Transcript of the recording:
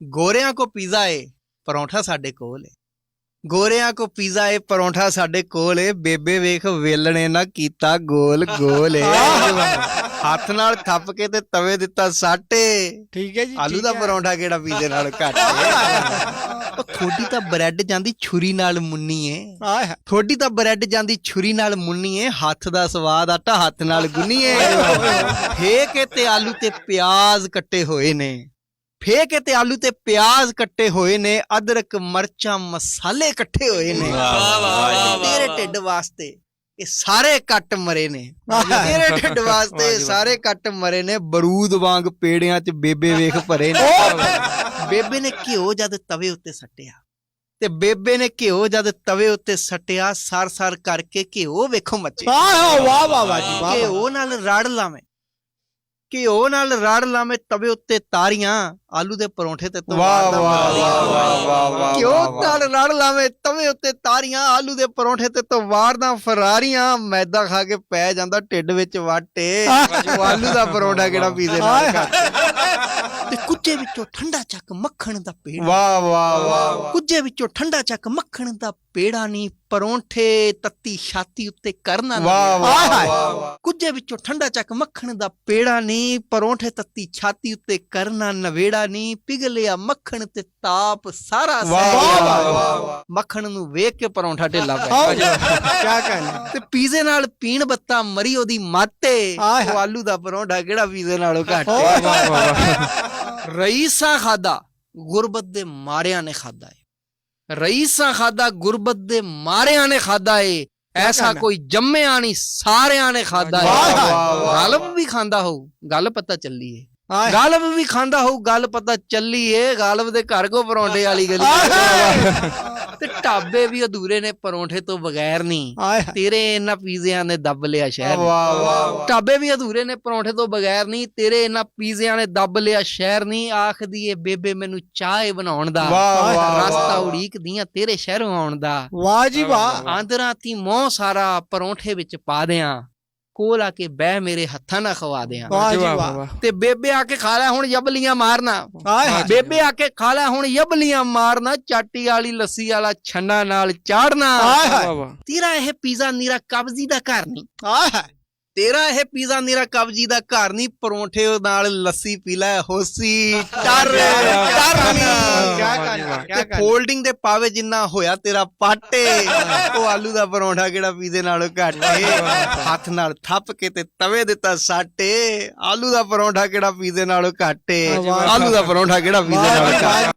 ਗੋਰਿਆਂ ਕੋ ਪੀਜ਼ਾ ਏ ਪਰੌਂਠਾ ਸਾਡੇ ਕੋਲ ਏ। ਗੋਰਿਆਂ ਕੋ ਪੀਜ਼ਾ ਏ ਪਰੌਂਠਾ ਸਾਡੇ ਕੋਲ ਏ। ਬੇਬੇ ਵੇਖ ਵੇਲਣੇ ਨਾ ਕੀਤਾ ਗੋਲ ਗੋਲ ਏ। ਹੱਥ ਨਾਲ ਥੱਪ ਕੇ ਤੇ ਤਵੇ ਦਿੱਤਾ ਸਾਟੇ ਠੀਕ ਹੈ ਜੀ ਆਲੂ ਦਾ। ਪਰੌਂਠਾ ਕਿਹੜਾ ਪੀਜ਼ੇ ਨਾਲ ਘੱਟ ਏ? ਥੋੜੀ ਤਾਂ ਬ੍ਰੈਡ ਜਾਂਦੀ ਛੁਰੀ ਨਾਲ ਮੁੰਨੀ ਏ। ਥੋੜੀ ਤਾਂ ਬ੍ਰੈਡ ਜਾਂਦੀ ਛੁਰੀ ਨਾਲ ਮੁੰਨੀ ਏ। ਹੱਥ ਦਾ ਸਵਾਦ ਆਟਾ ਹੱਥ ਨਾਲ ਗੁੰਨੀਏ ਫੇ ਕੇ ਤੇ ਆਲੂ ਤੇ ਪਿਆਜ਼ ਕੱਟੇ ਹੋਏ ਨੇ। ਫੇ ਕੇ ਤੇ ਆਲੂ ਤੇ ਪਿਆਜ਼ ਕੱਟੇ ਹੋਏ ਨੇ ਅਦਰਕ ਮਰਚਾਂ ਮਸਾਲੇ ਇਕੱਠੇ ਹੋਏ ਨੇ। ਵਾਹ, ਵਾਹ, ਤੇਰੇ। ਢਿੱਡ ਵਾਸਤੇ ਇਹ ਸਾਰੇ ਕੱਟ ਮਰੇ ਨੇ। ਤੇਰੇ ਢਿੱਡ ਵਾਸਤੇ ਸਾਰੇ ਕੱਟ ਮਰੇ ਨੇ। ਬਰੂਦ ਵਾਂਗ ਪੇੜਿਆਂ 'ਚ ਬੇਬੇ ਵੇਖ ਭਰੇ ਨੇ। ਬੇਬੇ ਨੇ ਘਿਓ ਜਦ ਤਵੇ ਉੱਤੇ ਸੱਟਿਆ ਤੇ ਬੇਬੇ ਨੇ ਘਿਓ ਜਦ ਤਵੇ ਉੱਤੇ ਸੱਟਿਆ ਸਰ ਸਰ ਕਰਕੇ ਘਿਓ ਵੇਖੋ ਮੱਚੇ। ਆਹ ਵਾਹ ਵਾਹ ਵਾਹ ਵਾਹ ਜੀ। ਘਿਓ ਨਾਲ ਰੜ ਲਾਵੇਂ। ਘਿਓ ਨਾਲ ਰੜ ਲਾਵੇਂ ਤਵੇ ਉੱਤੇ ਤਾਰੀਆਂ ਆਲੂ ਦੇ ਪਰੌਂਠੇ ਤੇ ਤੋਂ ਵਾਹ ਵਾਹ। ਵਾਹ ਵਾਹ ਵਾਹ ਘਿਓ ਨਾਲ ਰੜ ਲਾਵੇਂ ਤਵੇ ਉੱਤੇ ਤਾਰੀਆਂ ਆਲੂ ਦੇ ਪਰੌਂਠੇ ਤੇ ਤੋਂ ਵਾਰਦਾ ਫਰਾਰੀਆਂ ਮੈਦਾ ਖਾ ਕੇ ਪੈ ਜਾਂਦਾ ਢਿੱਡ ਵਿੱਚ ਵਾਟੇ। ਆਲੂ ਦਾ ਪਰੌਂਠਾ ਕਿਹੜਾ ਪੀਜ਼ੇ ਨਾਲ ਤੇ ਕੁੱਜੇ ਵਿੱਚੋਂ ਠੰਡਾ ਚੱਕ ਮੱਖਣ ਦਾ ਪੇੜ। ਵਾਹ ਵਾਹ ਵਾਹ ਕੁੱਜੇ ਵਿੱਚੋਂ ਠੰਡਾ ਚੱਕ ਮੱਖਣ ਦਾ ਪੇੜਾ ਨਹੀਂ ਪਰੌਂਠੇ ਤੱਤੀ ਛਾਤੀ ਉੱਤੇ ਕਰਨਾ ਨਾ। ਵਾਹ ਮੇਰਾ। ਵਾਹ ਵਾਹ ਕੁੱਜੇ ਵਿੱਚੋਂ ਠੰਡਾ ਚੱਕ ਮੱਖਣ ਦਾ ਪੇੜਾ ਨਹੀਂ ਪਰੌਂਠੇ ਤੱਤੀ ਛਾਤੀ ਉੱਤੇ ਕਰਨਾ ਨਵੇੜਾ ਨਹੀਂ ਪਿਘਲਿਆ ਮੱਖਣ ਤੇ ਤਾਪ ਸਾਰਾ ਵਾਹ ਸਹਿ ਵਾਹ ਗਿਆ। ਵਾਹ ਵਾਹ ਮੱਖਣ ਨੂੰ ਵੇਖ ਕੇ ਪਰੌਂਠਾ ਢਿੱਲਾ ਪੈ ਜੀ, ਕਿਆ ਕਹਿਣਾ। ਤੇ ਪੀਜ਼ੇ ਨਾਲ ਪੀਣ ਬੱਤਾ ਮਰੀ ਉਹਦੀ ਮਾਤੇ। ਆਏ ਉਹ ਆਲੂ ਦਾ ਪਰੌਂਠਾ ਕਿਹੜਾ ਪੀਜ਼ੇ ਨਾਲੋਂ ਘੱਟ ਰਈਸਾਂ ਖਾਦਾ ਗੁਰਬਤ ਦੇ ਮਾਰਿਆਂ ਨੇ ਖਾਦਾ ਏ। ਰਈਸਾਂ ਖਾਦਾ ਗੁਰਬਤ ਦੇ ਮਾਰਿਆਂ ਨੇ ਖਾਦਾ ਏ। ਐਸਾ? ਕੋਈ ਜੰਮਿਆ ਨਹੀਂ ਸਾਰਿਆਂ ਨੇ ਖਾਦਾ ਏ। ਗਲਬ ਵੀ ਖਾਂਦਾ ਹੋਊ ਗੱਲ ਪਤਾ ਚੱਲੀ ਏ। ਗਲਬ ਵੀ ਖਾਂਦਾ ਹੋਊ ਗੱਲ ਪਤਾ ਚੱਲੀ ਏ ਗਲਬ ਦੇ ਘਰ ਕੋ ਪਰੌਂਠੇ ਵਾਲੀ ਗਲੀ ਤੇ ਢਾਬੇ ਵੀ ਅਧੂਰੇ ਨੇ ਪਰੌਂਠੇ ਤੋਂ ਬਗੈਰ ਨਹੀਂ ਤੇਰੇ ਇਹਨਾਂ ਪੀਜ਼ਿਆਂ ਨੇ ਦੱਬ ਲਿਆ ਸ਼ਹਿਰ। ਵਾਹ ਵਾਹ ਢਾਬੇ ਵੀ ਅਧੂਰੇ ਨੇ ਪਰੌਂਠੇ ਤੋਂ ਬਗੈਰ ਨਹੀਂ ਤੇਰੇ ਇਹਨਾਂ ਪੀਜ਼ਿਆਂ ਨੇ ਦੱਬ ਲਿਆ ਸ਼ਹਿਰ ਨਹੀਂ ਆਖਦੀ ਏ ਬੇਬੇ ਮੈਨੂੰ ਚਾਹ ਬਣਾਉਣ ਦਾ। ਰਸਤਾ ਉਡੀਕਦੀਆਂ ਤੇਰੇ ਸ਼ਹਿਰੋਂ ਆਉਣ ਦਾ। ਵਾਹ ਜੀ ਵਾਹ। ਆਂਦਰਾਂ ਤੀ ਮੋਹ ਸਾਰਾ ਪਰੌਂਠੇ ਵਿੱਚ ਪਾ ਦਿਆਂ। ਕੋਲ ਆ ਕੇ ਬਹਿ ਮੇਰੇ ਹੱਥਾਂ ਨਾਲ ਖਵਾ ਦਿਆਂ। ਵਾਹ ਜੀ ਵਾਹ ਤੇ ਬੇਬੇ ਆ ਕੇ ਖਾ ਲੈ ਹੁਣ ਯਬਲੀਆਂ ਮਾਰਨਾ। ਆਏ ਹਾਏ। ਬੇਬੇ ਆ ਕੇ ਖਾ ਲੈ ਹੁਣ ਯਬਲੀਆਂ ਮਾਰਨਾ ਚਾਟੀ ਵਾਲੀ ਲੱਸੀ ਵਾਲਾ ਛੰਨਾ ਨਾਲ ਚਾੜਨਾ। ਤੇਰਾ ਇਹ ਪੀਜ਼ਾ ਨੀਰਾ ਕਬਜ਼ੀ ਦਾ ਘਰ ਨਹੀਂ। ਆਏ ਹਾਏ। ਤੇਰਾ ਇਹ ਪੀਜ਼ਾ ਨੀਰਾ ਕਬਜੀ ਦਾ ਘਰ ਨਹੀਂ ਪਰੌਂਠੇ ਨਾਲ ਲੱਸੀ ਪੀ ਲੈ ਹੋਸੀ। ਟਰ ਟਰਨੀ ਕਿਆ ਤੇ ਫੋਲਡਿੰਗ ਦੇ ਪਾਵੇ ਜਿੰਨਾ ਹੋਇਆ ਤੇਰਾ ਪਾਟੇ। ਉਹ ਆਲੂ ਦਾ ਪਰੌਂਠਾ ਕਿਹੜਾ ਪੀਜ਼ੇ ਨਾਲੋਂ ਘੱਟ ਏ? ਹੱਥ ਨਾਲ ਥੱਪ ਕੇ ਤੇ ਤਵੇ ਦਿੱਤਾ ਸਾਟੇ। ਆਲੂ ਦਾ ਪਰੌਂਠਾ ਕਿਹੜਾ ਪੀਜ਼ੇ ਨਾਲੋਂ ਘੱਟ ਏ। ਆਲੂ ਦਾ ਪਰੌਂਠਾ ਕਿਹੜਾ ਪੀਜ਼ੇ ਨਾਲੋਂ ਘੱਟ।